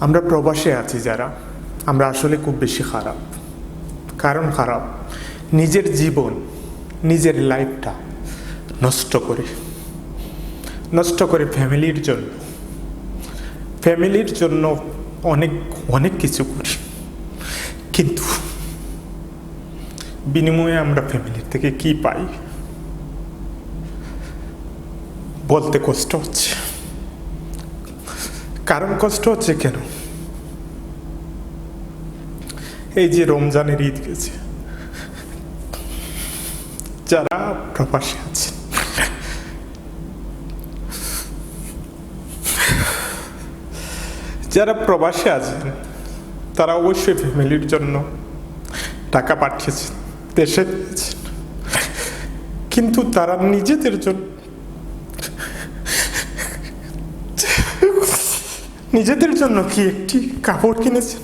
আমরা প্রবাসে আছি যারা, আমরা আসলে খুব বেশি খারাপ। কারণ খারাপ, নিজের জীবন, নিজের লাইফটা নষ্ট করে। নষ্ট করে ফ্যামিলির জন্য। ফ্যামিলির জন্য অনেক অনেক কিছু করি। কিন্তু বিনিময়ে আমরা ফ্যামিলির থেকে কি পাই? বলতে কষ্ট হচ্ছে। কারণ কষ্ট হচ্ছে কেন? এই যে রমজানের ঈদ গেছে, যারা প্রবাসী আছে, যারা প্রবাসী আছেন তারা অবশ্যই ফ্যামিলির জন্য টাকা পাঠিয়েছেন, দেশে দিয়েছেন। কিন্তু তারা নিজেদের জন্য নিজেদের জন্য কি একটি কাপড় কিনেছেন?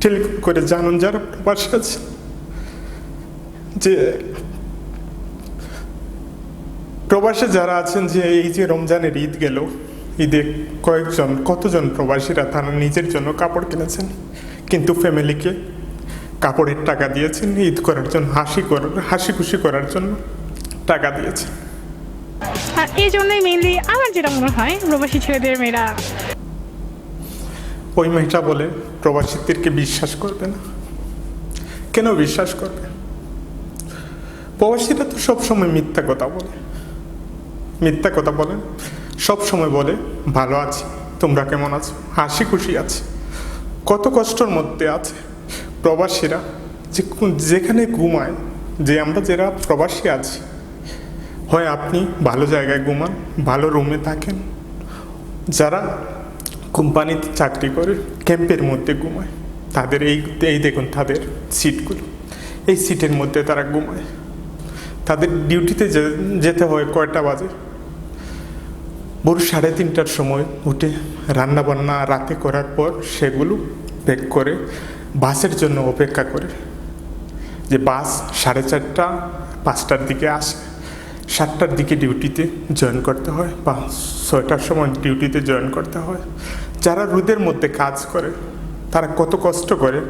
টেলিফোন করে জানুন যারা প্রবাসী আছে। যে প্রবাসে যারা আছেন যে এই যে রমজানের ঈদ গেল, ঈদে কয়েকজন, কতজন প্রবাসীরা তারা নিজের জন্য কাপড় কিনেছেন? কিন্তু ফ্যামিলিকে কাপড়ের টাকা দিয়েছেন, ঈদ করার জন্য, হাসি করার হাসি খুশি করার জন্য টাকা দিয়েছেন। এই জন্যই মেনলি আমার যেটা মনে হয় প্রবাসী ছেলেদের মেয়েরা। ওই মেয়েটা বলে প্রবাসীদেরকে বিশ্বাস করবে না। কেন বিশ্বাস করবে? প্রবাসীরা তো সবসময় মিথ্যা কথা বলে। মিথ্যা কথা বলেন সব সময় বলে, ভালো আছি, তোমরা কেমন আছো? হাসি খুশি আছে। কত কষ্টর মধ্যে আছে। প্রবাসীরা যে যেখানে ঘুমায়, যে আমরা যারা প্রবাসী আছি হয় আপনি ভালো জায়গায় ঘুমান, ভালো রুমে থাকেন। যারা কোম্পানিতে চাকরি করে, ক্যাম্পের মধ্যে ঘুমায়, তাদের এই এই দেখুন তাদের সিটগুলো। এই সিটের মধ্যে তারা ঘুমায়। তাদের ডিউটিতে যেতে হয় কয়টা বাজে? ভোর সাড়ে তিনটার সময় উঠে রান্না বান্না রাতে করার পর সেগুলো প্যাক করে বাসের জন্য অপেক্ষা করে। যে বাস সাড়ে চারটা, পাঁচটার দিকে আসে। সাতটার দিকে ডিউটিতে জয়েন করতে হয় বা ছয়টার সময় ডিউটিতে জয়েন করতে হয়। যারা রোদের মধ্যে কাজ করে তারা কত কষ্ট করে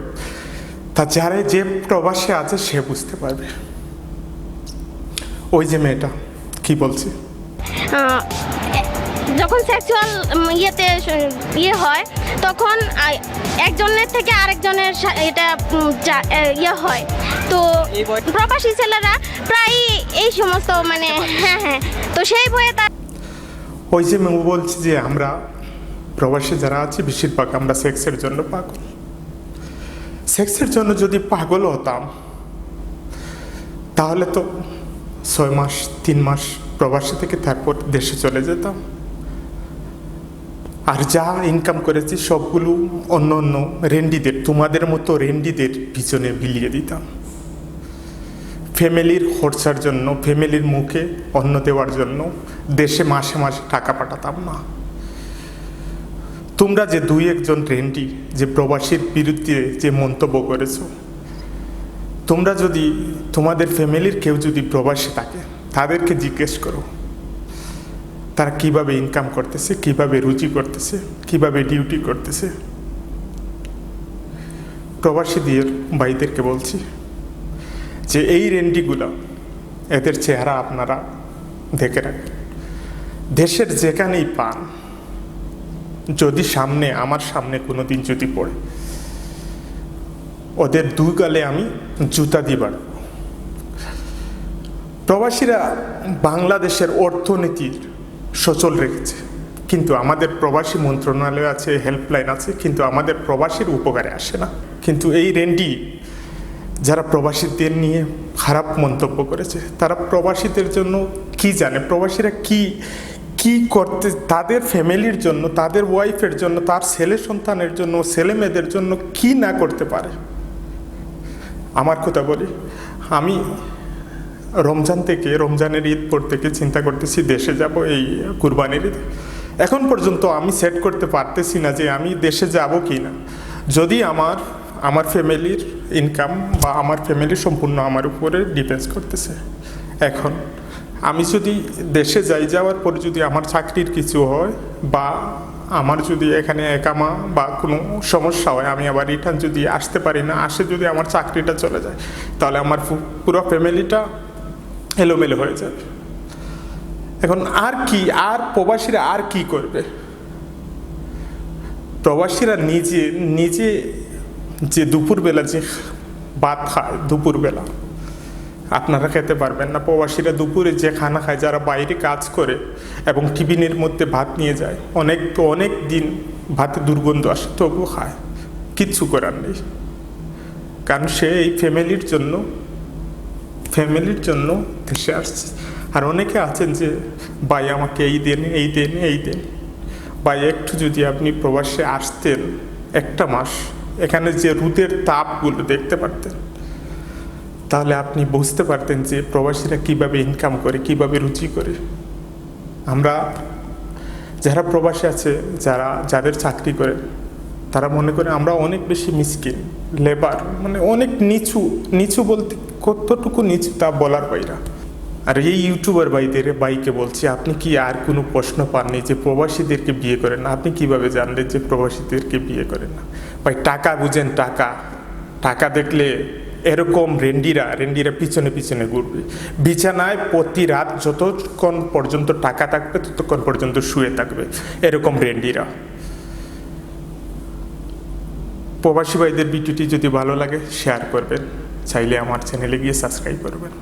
তা যারা যে প্রবাসে আছে সে বুঝতে পারবে। ওই যে মেয়েটা কি বলছে? যখন সেক্সুয়াল ইয়েতে ইয়ে হয় তখন একজনের থেকে আরেকজনের এটা ইয়ে হয়। তো প্রবাসী ছেলেরা প্রায় এই সমস্ত মানে হ্যাঁ হ্যাঁ। তো সেই বইয়ে তার ওই যে মেয়ে বলছি যে আমরা প্রবাসী যারা আছি বেশিরভাগ আমরা সেক্সের জন্য পাগল। সেক্সের জন্য যদি পাগল হতাম তাহলে তো ছয় মাস তিন মাস প্রবাসী থেকে তারপর দেশে চলে যেতাম। আর যা ইনকাম করেছি সবগুলো অন্য অন্য রেন্ডিদের তোমাদের মতো রেন্ডিদের পিছনে বিলিয়ে দিতাম। ফ্যামিলির খরচার জন্য, ফ্যামিলির মুখে অন্ন দেওয়ার জন্য দেশে মাসে মাসে টাকা পাঠাতাম না। তোমরা যে দুই একজন ট্রেনটি যে প্রবাসীর বিরুদ্ধে যে মন্তব্য করেছ, তোমরা যদি তোমাদের ফ্যামিলির কেউ যদি প্রবাসী থাকে, তাদেরকে জিজ্ঞেস করো, তারা কীভাবে ইনকাম করতেছে, কীভাবে রুচি করতেছে, কীভাবে ডিউটি করতেছে। প্রবাসীদের, ভাইদেরকে বলছি যে এই রেন্ডিগুলো এদের চেহারা আপনারা দেখে রাখেন। দেশের যেখানেই পান, যদি সামনে, আমার সামনে কোনো দিন যদি পড়ে, ওদের দুই গালে আমি জুতা দিবার প্রবাসীরা বাংলাদেশের অর্থনীতির সচল রেখেছে, কিন্তু আমাদের প্রবাসী মন্ত্রণালয় আছে হেল্পলাইন আছে, কিন্তু আমাদের প্রবাসীর উপকারে আসে না। কিন্তু এই রেন্ডি যারা প্রবাসীদের নিয়ে খারাপ মন্তব্য করেছে, তারা প্রবাসীদের জন্য কি জানে? প্রবাসীরা কি কি করতে, তাদের ফ্যামিলির জন্য, তাদের ওয়াইফের জন্য, তার ছেলে সন্তানের জন্য, ছেলে মেয়েদের জন্য কি না করতে পারে? আমার কথা বলি, আমি রমজান থেকে, রমজানের ঈদ পর থেকে চিন্তা করতেছি, দেশে যাব এই কুরবানির ঈদ। এখন পর্যন্ত আমি সেট করতে পারতেছি না যে আমি দেশে যাব কি না যদি আমার আমার ফ্যামিলির ইনকাম বা আমার ফ্যামিলি সম্পূর্ণ আমার উপরে ডিপেন্ডস করতেছে। এখন, আমি যদি দেশে যাই যাওয়ার পর যদি আমার চাকরির কিছু হয় বা আমার যদি এখানে একামা বা কোনো সমস্যা হয়, আমি আবার রিটার্ন যদি আসতে পারি না, আসে যদি আমার চাকরিটা চলে যায়, তাহলে আমার পুরো ফ্যামিলিটা এলোমেলো হয়ে যাবে। এখন আর কি, আর প্রবাসীরা আর কি করবে? প্রবাসীরা নিজে নিজে যে দুপুরবেলা যে ভাত খায় দুপুরবেলা আপনারা খেতে পারবেন না। প্রবাসীরা দুপুরে যে খানা খায়, যারা বাইরে কাজ করে এবং টিফিনের মধ্যে ভাত নিয়ে যায়, অনেক তো অনেক দিন ভাতে দুর্গন্ধ আসে, তবুও খায়। কিচ্ছু করার নেই। কারণ সে এই ফ্যামিলির জন্য ফ্যামিলির জন্য দেশে আসছে। আর অনেকে আছেন যে, ভাই, আমাকে এই দেন এই দেন এই দেন। ভাই, একটু যদি আপনি প্রবাসে আসতেন, একটা মাস এখানে যে রোদের তাপগুলো দেখতে পারতেন, তাহলে আপনি বুঝতে পারতেন যে প্রবাসীরা কীভাবে ইনকাম করে, কীভাবে রুচি করে। আমরা যারা প্রবাসী আছে, যারা, যাদের চাকরি করে, তারা মনে করে আমরা অনেক বেশি মিসকিন লেবার মানে অনেক নিচু নিচু বলতে কতটুকু নিচু তা বলার বাইরা। আর এই ইউটিউবার ভাইদের বাইকে বলছি, আপনি কি আর কোনো প্রশ্ন পাননি যে প্রবাসীদেরকে বিয়ে করেন? আপনি কীভাবে জানলেন যে প্রবাসীদেরকে বিয়ে করেন না? ভাই, টাকা বুঝেন, টাকা। টাকা দেখলে এরকম রেন্ডিরা রেন্ডিরা পিছনে পিছনে ঘুরবে। বিছানায় প্রতি রাত যতক্ষণ পর্যন্ত টাকা থাকবে, ততক্ষণ পর্যন্ত শুয়ে থাকবে এরকম রেন্ডিরা। প্রবাসী ভাইদের ভিডিওটি যদি ভালো লাগে শেয়ার করবেন। চাইলে আমার চ্যানেলে গিয়ে সাবস্ক্রাইব করবেন।